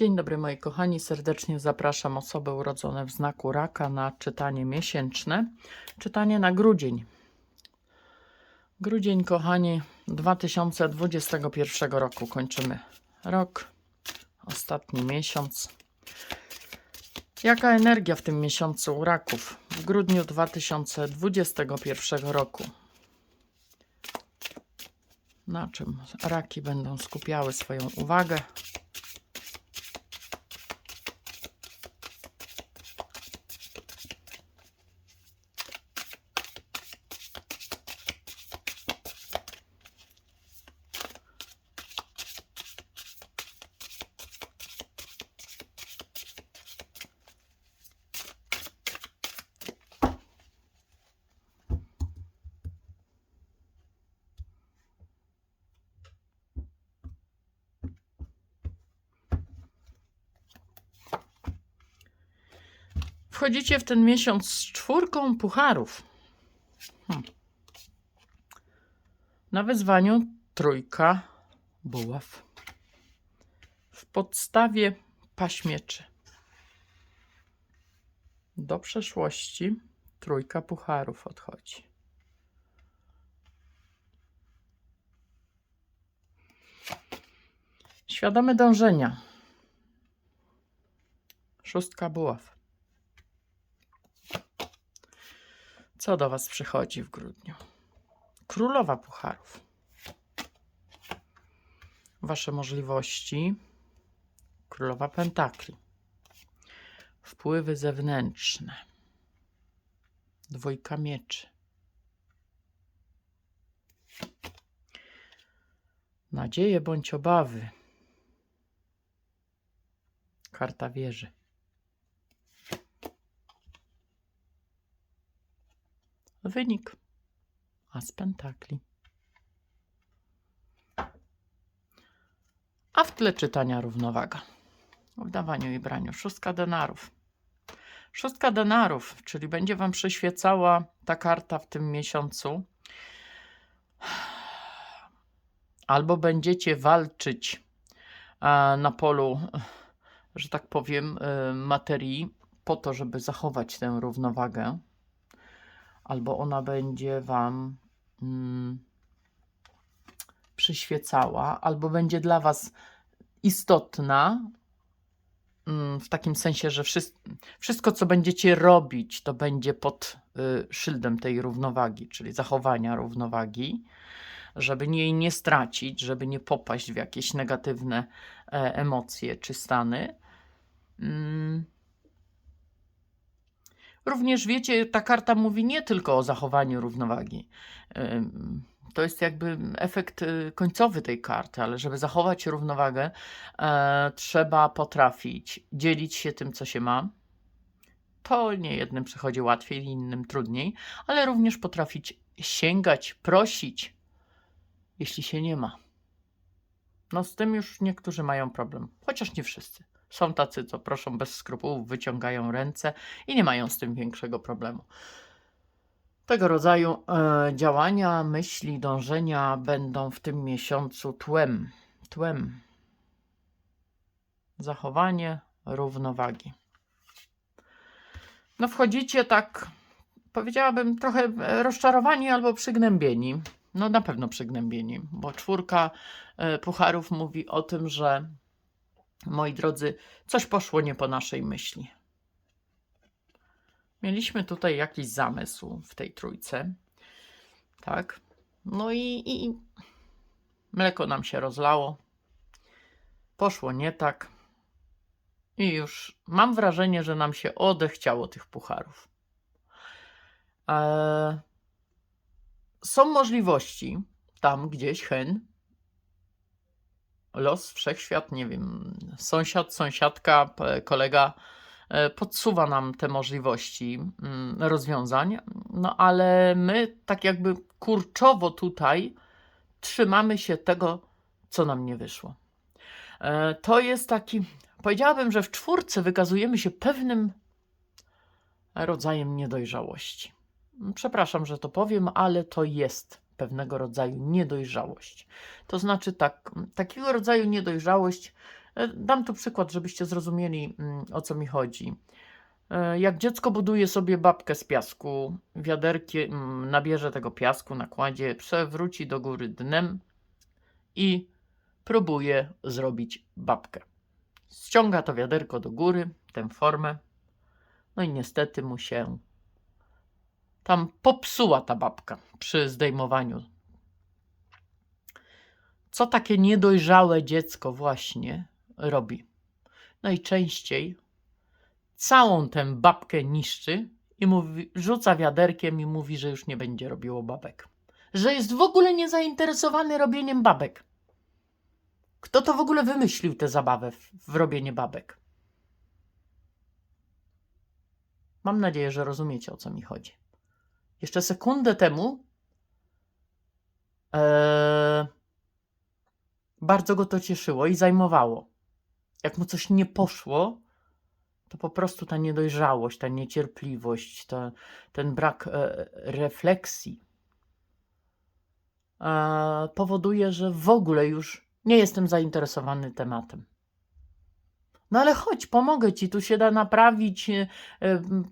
Dzień dobry moi kochani, serdecznie zapraszam osoby urodzone w znaku raka na czytanie miesięczne. Czytanie na grudzień. Grudzień, kochani, 2021 roku. Kończymy rok, ostatni miesiąc. Jaka energia w tym miesiącu u raków w grudniu 2021 roku? Na czym raki będą skupiały swoją uwagę? Wchodzicie w ten miesiąc z czwórką pucharów. Hmm. Na wyzwaniu trójka buław. W podstawie paśmieczy. Do przeszłości trójka pucharów odchodzi. Świadome dążenia. Szóstka buław. Co do Was przychodzi w grudniu? Królowa Pucharów. Wasze możliwości. Królowa Pentakli. Wpływy zewnętrzne. Dwójka mieczy. Nadzieje bądź obawy. Karta wieży. Wynik. As pentakli. A w tle czytania równowaga. W dawaniu i braniu szóstka denarów. Szóstka denarów, czyli będzie Wam przyświecała ta karta w tym miesiącu. Albo będziecie walczyć e, na polu, że tak powiem, e, materii, po to, żeby zachować tę równowagę albo ona będzie Wam mm, przyświecała, albo będzie dla Was istotna, mm, w takim sensie, że wszystko, co będziecie robić, to będzie pod y, szyldem tej równowagi, czyli zachowania równowagi, żeby jej nie stracić, żeby nie popaść w jakieś negatywne e, emocje czy stany. Również wiecie, ta karta mówi nie tylko o zachowaniu równowagi. To jest jakby efekt y, końcowy tej karty, ale żeby zachować równowagę, e, trzeba potrafić dzielić się tym, co się ma. To nie jednym przychodzi łatwiej, innym trudniej, ale również potrafić sięgać, prosić, jeśli się nie ma. No z tym już niektórzy mają problem, chociaż nie wszyscy. Są tacy, co proszą bez skrupułów, wyciągają ręce i nie mają z tym większego problemu. Tego rodzaju e, działania, myśli, dążenia będą w tym miesiącu tłem. Tłem. Zachowanie równowagi. No, wchodzicie tak, powiedziałabym, trochę e, rozczarowani albo przygnębieni. No, na pewno przygnębieni, bo czwórka e, pucharów mówi o tym, że moi drodzy, coś poszło nie po naszej myśli. Mieliśmy tutaj jakiś zamysł w tej trójce, tak? No i, i mleko nam się rozlało, poszło nie tak i już mam wrażenie, że nam się odechciało tych pucharów. Eee, są możliwości tam gdzieś hen, los, wszechświat, nie wiem, sąsiad, sąsiadka, kolega e, podsuwa nam te możliwości mm, rozwiązań, no ale my tak jakby kurczowo tutaj trzymamy się tego, co nam nie wyszło. E, To jest taki, powiedziałabym, że w czwórce wykazujemy się pewnym rodzajem niedojrzałości. Przepraszam, że to powiem, ale to jest pewnego rodzaju niedojrzałość. To znaczy tak, takiego rodzaju niedojrzałość, E, Dam tu przykład, żebyście zrozumieli, mm, o co mi chodzi. E, Jak dziecko buduje sobie babkę z piasku, wiaderkiem nabierze tego piasku, nakładzie, przewróci do góry dnem i próbuje zrobić babkę. Ściąga to wiaderko do góry, tę formę, no i niestety mu się tam popsuła ta babka przy zdejmowaniu. Co takie niedojrzałe dziecko właśnie robi? Najczęściej całą tę babkę niszczy i mówi, rzuca wiaderkiem i mówi, że już nie będzie robiło babek. Że jest w ogóle niezainteresowany robieniem babek. Kto to w ogóle wymyślił tę zabawę w, w robienie babek? Mam nadzieję, że rozumiecie o co mi chodzi. Jeszcze sekundę temu e, bardzo go to cieszyło i zajmowało. Jak mu coś nie poszło, to po prostu ta niedojrzałość, ta niecierpliwość, ta, ten brak e, refleksji e, powoduje, że w ogóle już nie jestem zainteresowany tematem. No ale chodź, pomogę ci, tu się da naprawić. e,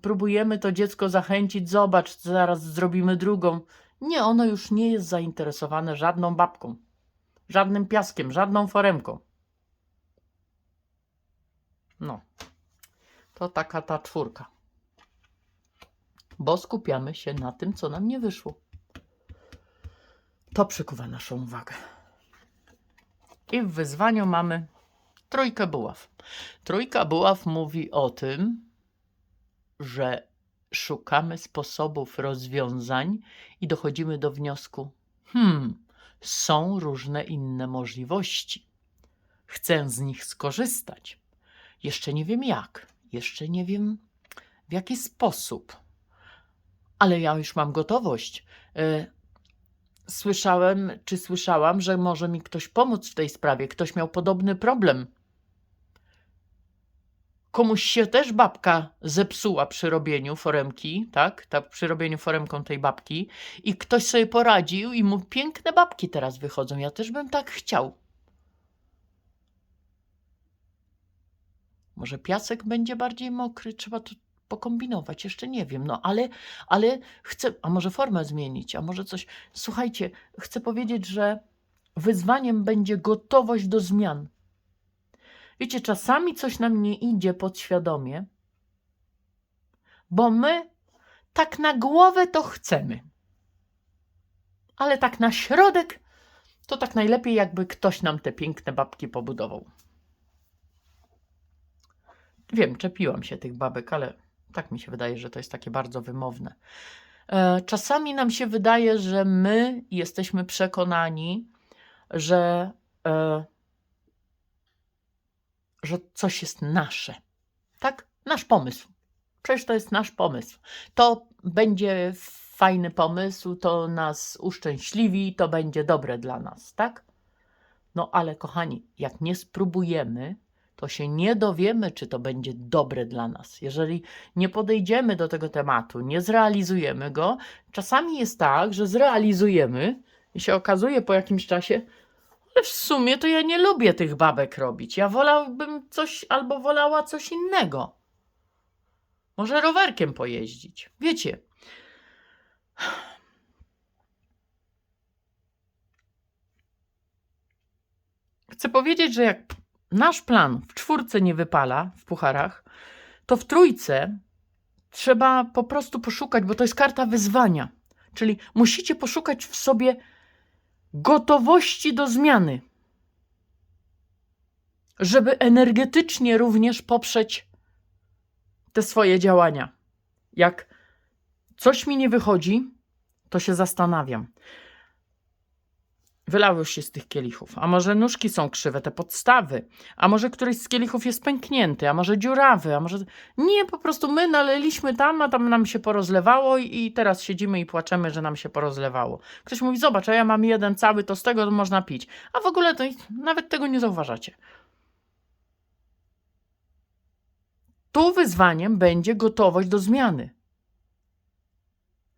Próbujemy to dziecko zachęcić, zobacz, zaraz zrobimy drugą. Nie, ono już nie jest zainteresowane żadną babką, żadnym piaskiem, żadną foremką. No, to taka ta czwórka. Bo skupiamy się na tym, co nam nie wyszło. To przykuwa naszą uwagę. I w wyzwaniu mamy trójkę buław. Trójka buław mówi o tym, że szukamy sposobów rozwiązań i dochodzimy do wniosku: hmm, są różne inne możliwości. Chcę z nich skorzystać. Jeszcze nie wiem jak, jeszcze nie wiem w jaki sposób, ale ja już mam gotowość. E, Słyszałem, czy słyszałam, że może mi ktoś pomóc w tej sprawie. Ktoś miał podobny problem. Komuś się też babka zepsuła przy robieniu foremki, tak? tak? Przy robieniu foremką tej babki. I ktoś sobie poradził i mu piękne babki teraz wychodzą. Ja też bym tak chciał. Może piasek będzie bardziej mokry, trzeba tu pokombinować, jeszcze nie wiem, no ale, ale chcę, a może formę zmienić, a może coś. Słuchajcie, chcę powiedzieć, że wyzwaniem będzie gotowość do zmian. Wiecie, czasami coś nam nie idzie podświadomie, bo my tak na głowę to chcemy. Ale tak na środek to tak najlepiej, jakby ktoś nam te piękne babki pobudował. Wiem, czepiłam się tych babek, ale tak mi się wydaje, że to jest takie bardzo wymowne. E, Czasami nam się wydaje, że my jesteśmy przekonani, że, e, że coś jest nasze. Tak? Nasz pomysł. Przecież to jest nasz pomysł. To będzie fajny pomysł, to nas uszczęśliwi, to będzie dobre dla nas, tak? No ale kochani, jak nie spróbujemy, to się nie dowiemy, czy to będzie dobre dla nas. Jeżeli nie podejdziemy do tego tematu, nie zrealizujemy go, czasami jest tak, że zrealizujemy i się okazuje po jakimś czasie, ale w sumie to ja nie lubię tych babek robić. Ja wolałbym coś albo wolała coś innego. Może rowerkiem pojeździć. Wiecie. Chcę powiedzieć, że jak nasz plan w czwórce nie wypala w pucharach, to w trójce trzeba po prostu poszukać, bo to jest karta wyzwania. Czyli musicie poszukać w sobie gotowości do zmiany, żeby energetycznie również poprzeć te swoje działania. Jak coś mi nie wychodzi, to się zastanawiam. Wylało się z tych kielichów. A może nóżki są krzywe, te podstawy? A może któryś z kielichów jest pęknięty? A może dziurawy? A może. Nie, po prostu my naleliśmy tam, a tam nam się porozlewało i, i teraz siedzimy i płaczemy, że nam się porozlewało. Ktoś mówi: Zobacz, a ja mam jeden cały, to z tego można pić. A w ogóle to nawet tego nie zauważacie. Tu wyzwaniem będzie gotowość do zmiany.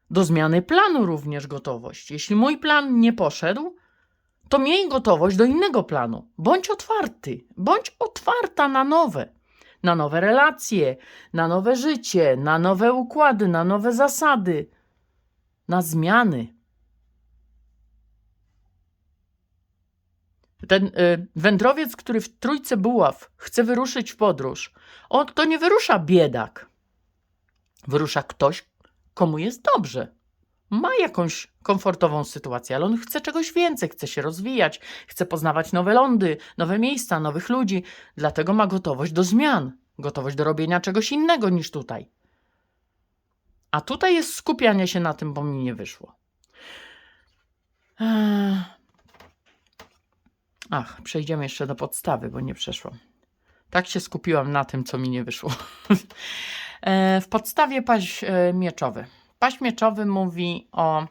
Do zmiany planu również gotowość. Jeśli mój plan nie poszedł, to miej gotowość do innego planu. Bądź otwarty, bądź otwarta na nowe, na nowe relacje, na nowe życie, na nowe układy, na nowe zasady, na zmiany. Ten y, wędrowiec, który w trójce buław chce wyruszyć w podróż, on to nie wyrusza biedak. Wyrusza ktoś, komu jest dobrze. Ma jakąś komfortową sytuację, ale on chce czegoś więcej, chce się rozwijać, chce poznawać nowe lądy, nowe miejsca, nowych ludzi, dlatego ma gotowość do zmian, gotowość do robienia czegoś innego niż tutaj. A tutaj jest skupianie się na tym, bo mi nie wyszło. Ach, przejdziemy jeszcze do podstawy, bo nie przeszło. Tak się skupiłam na tym, co mi nie wyszło. E, w podstawie paź e, mieczowy. Paź mieczowy mówi o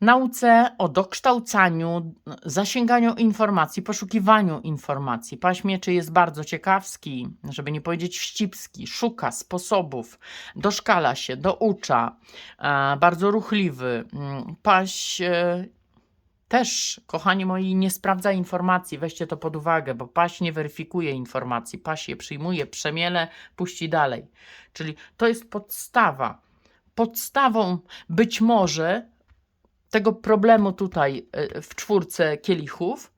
nauce, o dokształcaniu, zasięganiu informacji, poszukiwaniu informacji. Paź mieczy jest bardzo ciekawski, żeby nie powiedzieć wścibski, szuka sposobów, doszkala się, doucza, e, bardzo ruchliwy. Mm, Paź e, też, kochani moi, nie sprawdza informacji, weźcie to pod uwagę, bo paś nie weryfikuje informacji, paś je przyjmuje, przemiele, puści dalej. Czyli to jest podstawa. Podstawą być może tego problemu tutaj y, w czwórce kielichów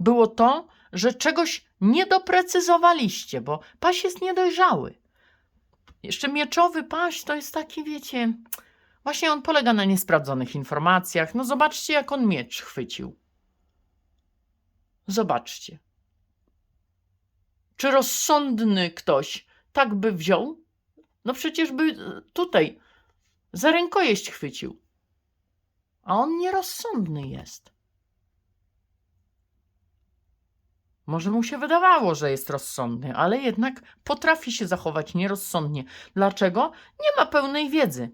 było to, że czegoś nie doprecyzowaliście, bo paś jest niedojrzały. Jeszcze mieczowy paś to jest taki, wiecie, Właśnie on polega na niesprawdzonych informacjach. No zobaczcie, jak on miecz chwycił. Zobaczcie. Czy rozsądny ktoś tak by wziął? No przecież by e, tutaj za rękojeść chwycił. A on nierozsądny jest. Może mu się wydawało, że jest rozsądny, ale jednak potrafi się zachować nierozsądnie. Dlaczego? Nie ma pełnej wiedzy.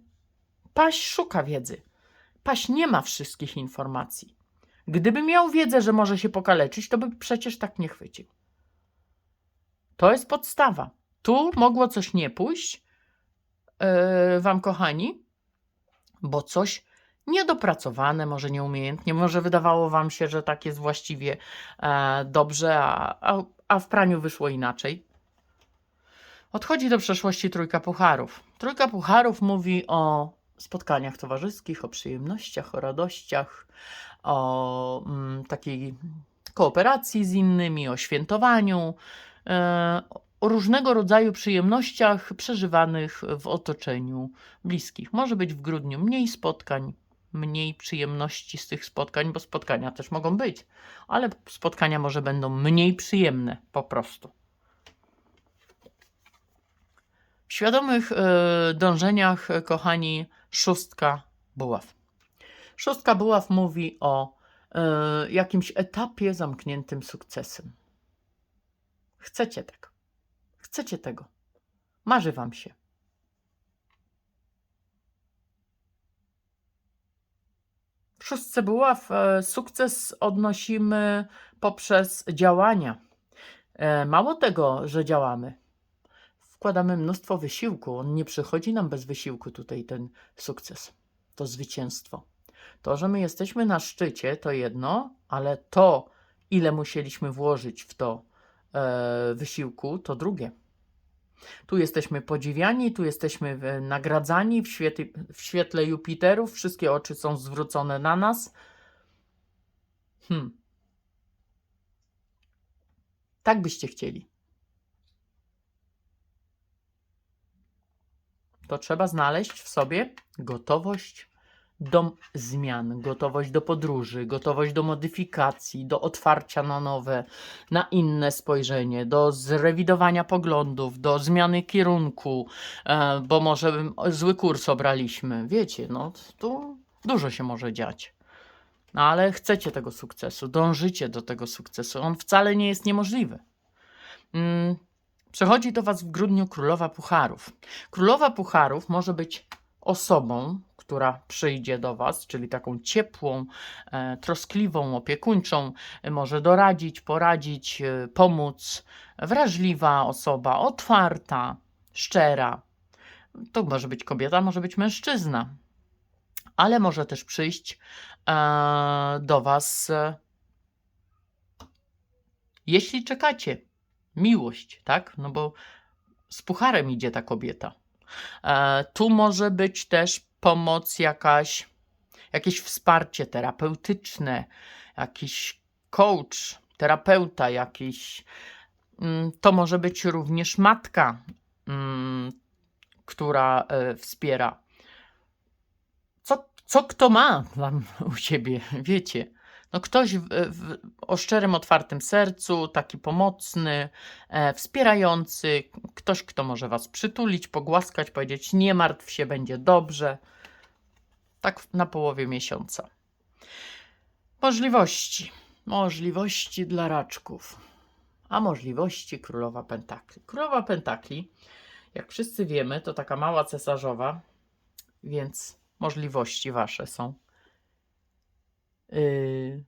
Paś szuka wiedzy. Paś nie ma wszystkich informacji. Gdyby miał wiedzę, że może się pokaleczyć, to by przecież tak nie chwycił. To jest podstawa. Tu mogło coś nie pójść, Wam kochani, bo coś niedopracowane, może nieumiejętnie, może wydawało Wam się, że tak jest właściwie e, dobrze, a, a, a w praniu wyszło inaczej. Odchodzi do przeszłości trójka pucharów. Trójka pucharów mówi o spotkaniach towarzyskich, o przyjemnościach, o radościach, o mm, takiej kooperacji z innymi, o świętowaniu, e, o różnego rodzaju przyjemnościach przeżywanych w otoczeniu bliskich. Może być w grudniu mniej spotkań, mniej przyjemności z tych spotkań, bo spotkania też mogą być, ale spotkania może będą mniej przyjemne po prostu. W świadomych e, dążeniach, kochani, szóstka buław. Szóstka buław mówi o y, jakimś etapie zamkniętym sukcesem. Chcecie tego. Chcecie tego. Marzy wam się. W szóstce buław y, sukces odnosimy poprzez działania. Y, mało tego, że działamy wkładamy mnóstwo wysiłku. On nie przychodzi nam bez wysiłku tutaj ten sukces, to zwycięstwo. To, że my jesteśmy na szczycie, to jedno, ale to, ile musieliśmy włożyć w to e, wysiłku, to drugie. Tu jesteśmy podziwiani, tu jesteśmy nagradzani w świetle, w świetle Jupiterów, wszystkie oczy są zwrócone na nas. Hmm. Tak byście chcieli. to trzeba znaleźć w sobie gotowość do zmian, gotowość do podróży, gotowość do modyfikacji, do otwarcia na nowe, na inne spojrzenie, do zrewidowania poglądów, do zmiany kierunku, e, bo może zły kurs obraliśmy. Wiecie, no tu dużo się może dziać. No ale chcecie tego sukcesu, dążycie do tego sukcesu. On wcale nie jest niemożliwy. Mm, Przychodzi do Was w grudniu Królowa Pucharów. Królowa Pucharów może być osobą, która przyjdzie do Was, czyli taką ciepłą, e, troskliwą, opiekuńczą, może doradzić, poradzić, e, pomóc. Wrażliwa osoba, otwarta, szczera. To może być kobieta, może być mężczyzna. ale może też przyjść e, do Was, jeśli czekacie. Miłość, tak? No bo z pucharem idzie ta kobieta. Tu może być też pomoc jakaś, jakieś wsparcie terapeutyczne, jakiś coach, terapeuta, jakiś. mm, To może być również matka, mm, która e, wspiera. Co, co kto ma wam u siebie, wiecie? No ktoś w, w, o szczerym, otwartym sercu, taki pomocny, e, wspierający, ktoś, kto może was przytulić, pogłaskać, powiedzieć: Nie martw się, będzie dobrze. Tak na połowie miesiąca. Możliwości. Możliwości dla raczków. A możliwości królowa pentakli. Królowa pentakli, jak wszyscy wiemy, to taka mała cesarzowa, więc możliwości wasze są. Yy,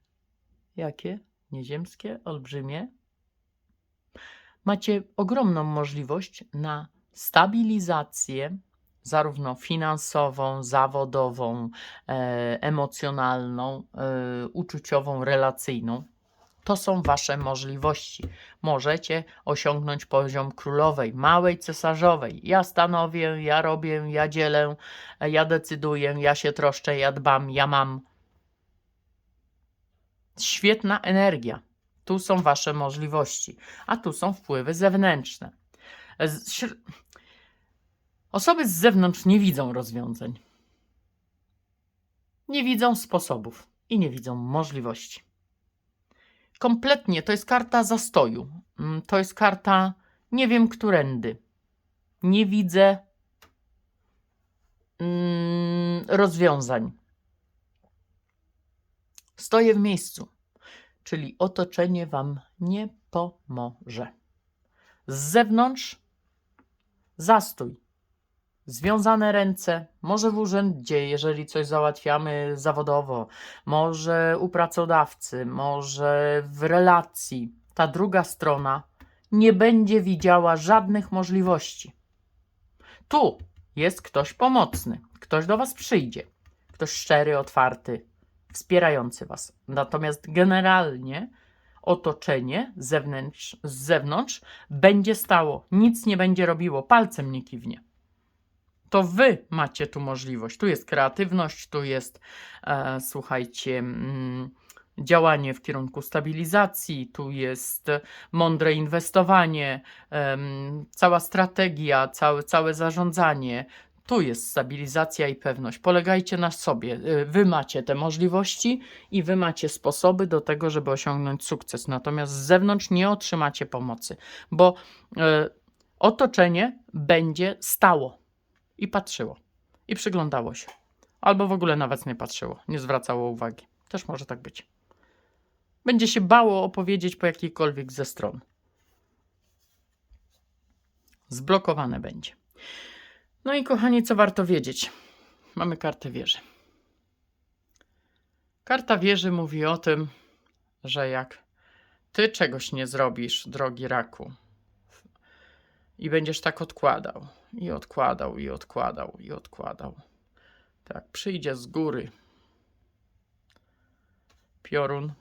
jakie? Nieziemskie, olbrzymie. Macie ogromną możliwość na stabilizację, zarówno finansową, zawodową, e, emocjonalną, e, uczuciową, relacyjną. To są wasze możliwości. Możecie osiągnąć poziom królowej, małej cesarzowej. Ja stanowię, ja robię, ja dzielę, e, ja decyduję, ja się troszczę, ja dbam, ja mam. Świetna energia. Tu są wasze możliwości, a tu są wpływy zewnętrzne. Osoby z zewnątrz nie widzą rozwiązań. Nie widzą sposobów i nie widzą możliwości. Kompletnie to jest karta zastoju. Mm, To jest karta nie wiem którędy. Nie widzę mm, rozwiązań. Stoję w miejscu, czyli otoczenie wam nie pomoże. Z zewnątrz zastój związane ręce, może w urzędzie, jeżeli coś załatwiamy zawodowo, może u pracodawcy, może w relacji, ta druga strona nie będzie widziała żadnych możliwości. Tu jest ktoś pomocny, ktoś do Was przyjdzie, ktoś szczery, otwarty, wspierający Was. Natomiast generalnie otoczenie zewnętrz, z zewnątrz będzie stało, nic nie będzie robiło, palcem nie kiwnie to wy macie tu możliwość. Tu jest kreatywność, tu jest, e, słuchajcie, mm, działanie w kierunku stabilizacji, tu jest mądre inwestowanie, cała strategia, całe, całe zarządzanie. Tu jest stabilizacja i pewność. Polegajcie na sobie. E, Wy macie te możliwości i wy macie sposoby do tego, żeby osiągnąć sukces. Natomiast z zewnątrz nie otrzymacie pomocy, bo e, otoczenie będzie stało i patrzyło. I przyglądało się. Albo w ogóle nawet nie patrzyło, nie zwracało uwagi. Też może tak być. Będzie się bało opowiedzieć po jakiejkolwiek ze stron. Zblokowane będzie. No i kochani, co warto wiedzieć? Mamy kartę wieży. Karta wieży mówi o tym, że jak ty czegoś nie zrobisz, drogi raku, i będziesz tak odkładał, i odkładał, i odkładał, i odkładał. Tak, przyjdzie z góry piorun,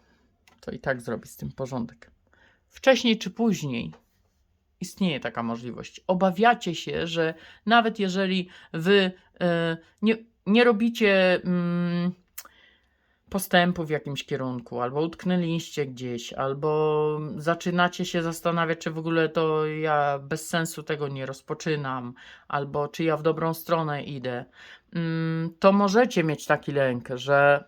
to i tak zrobi z tym porządek. Wcześniej czy później istnieje taka możliwość. Obawiacie się, że nawet jeżeli wy e, nie, nie robicie mm, postępu w jakimś kierunku, albo utknęliście gdzieś, albo zaczynacie się zastanawiać, czy w ogóle to ja bez sensu tego nie rozpoczynam, albo czy ja w dobrą stronę idę, mm, to możecie mieć taki lęk, że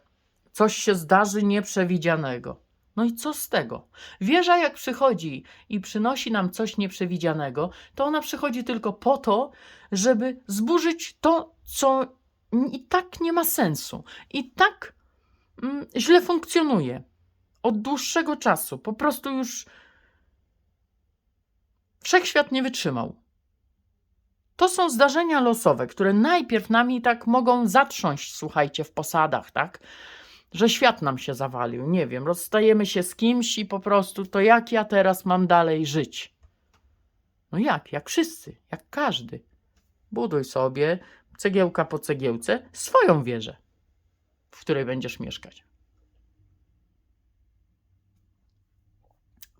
coś się zdarzy nieprzewidzianego. No i co z tego? Wieża, jak przychodzi i przynosi nam coś nieprzewidzianego, to ona przychodzi tylko po to, żeby zburzyć to, co i tak nie ma sensu. I tak mm, źle funkcjonuje od dłuższego czasu. Po prostu już wszechświat nie wytrzymał. To są zdarzenia losowe, które najpierw nami tak mogą zatrząść, słuchajcie, w posadach, tak? Że świat nam się zawalił, nie wiem, rozstajemy się z kimś i po prostu to jak ja teraz mam dalej żyć? No jak? Jak wszyscy, jak każdy. Buduj sobie cegiełka po cegiełce swoją wieżę. w której będziesz mieszkać.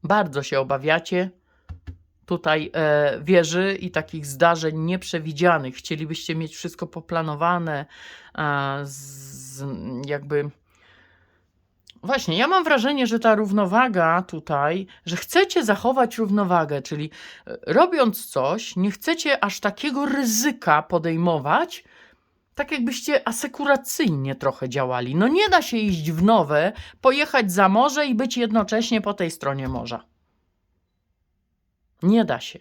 Bardzo się obawiacie tutaj e, wieży i takich zdarzeń nieprzewidzianych. Chcielibyście mieć wszystko poplanowane, e, z, jakby. Właśnie, ja mam wrażenie, że ta równowaga tutaj, że chcecie zachować równowagę, czyli e, robiąc coś, nie chcecie aż takiego ryzyka podejmować, tak jakbyście asekuracyjnie trochę działali. No nie da się iść w nowe, pojechać za morze i być jednocześnie po tej stronie morza. Nie da się.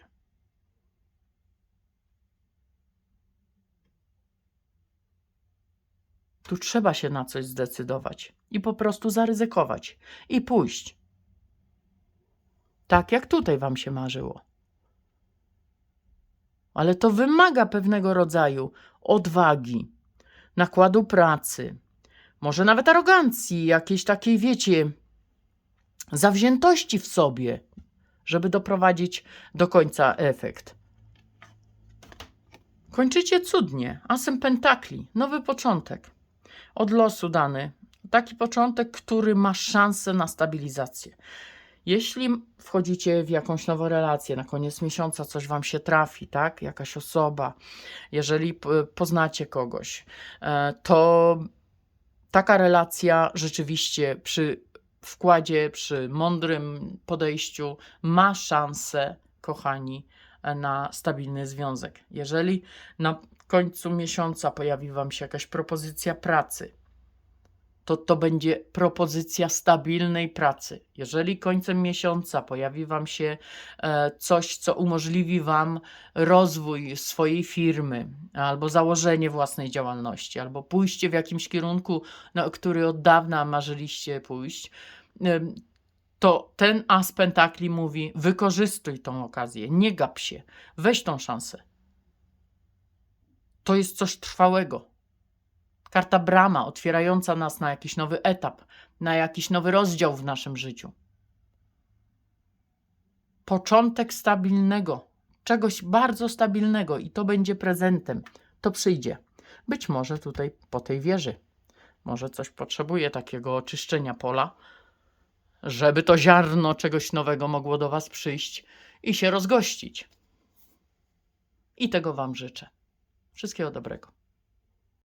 Tu trzeba się na coś zdecydować i po prostu zaryzykować i pójść. Tak jak tutaj Wam się marzyło. Ale to wymaga pewnego rodzaju odwagi, nakładu pracy, może nawet arogancji, jakiejś takiej, wiecie, zawziętości w sobie, żeby doprowadzić do końca efekt. Kończycie cudnie. Asem pentakli, nowy początek. Od losu dany. Taki początek, który ma szansę na stabilizację. Jeśli wchodzicie w jakąś nową relację, na koniec miesiąca coś wam się trafi, tak? Jakaś osoba, jeżeli poznacie kogoś, e, to taka relacja rzeczywiście przy wkładzie, przy mądrym podejściu ma szansę, kochani, na stabilny związek. Jeżeli na końcu miesiąca pojawi Wam się jakaś propozycja pracy, to to będzie propozycja stabilnej pracy. Jeżeli końcem miesiąca pojawi Wam się e, coś, co umożliwi Wam rozwój swojej firmy, albo założenie własnej działalności, albo pójście w jakimś kierunku, na który od dawna marzyliście pójść, em, to ten as pentakli mówi: wykorzystuj tą okazję, nie gap się, weź tą szansę. To jest coś trwałego. Karta brama, otwierająca nas na jakiś nowy etap, na jakiś nowy rozdział w naszym życiu. Początek stabilnego, czegoś bardzo stabilnego, i to będzie prezentem. To przyjdzie. Być może tutaj po tej wieży. Może coś potrzebuje takiego oczyszczenia pola, żeby to ziarno czegoś nowego mogło do Was przyjść i się rozgościć. I tego Wam życzę. Wszystkiego dobrego.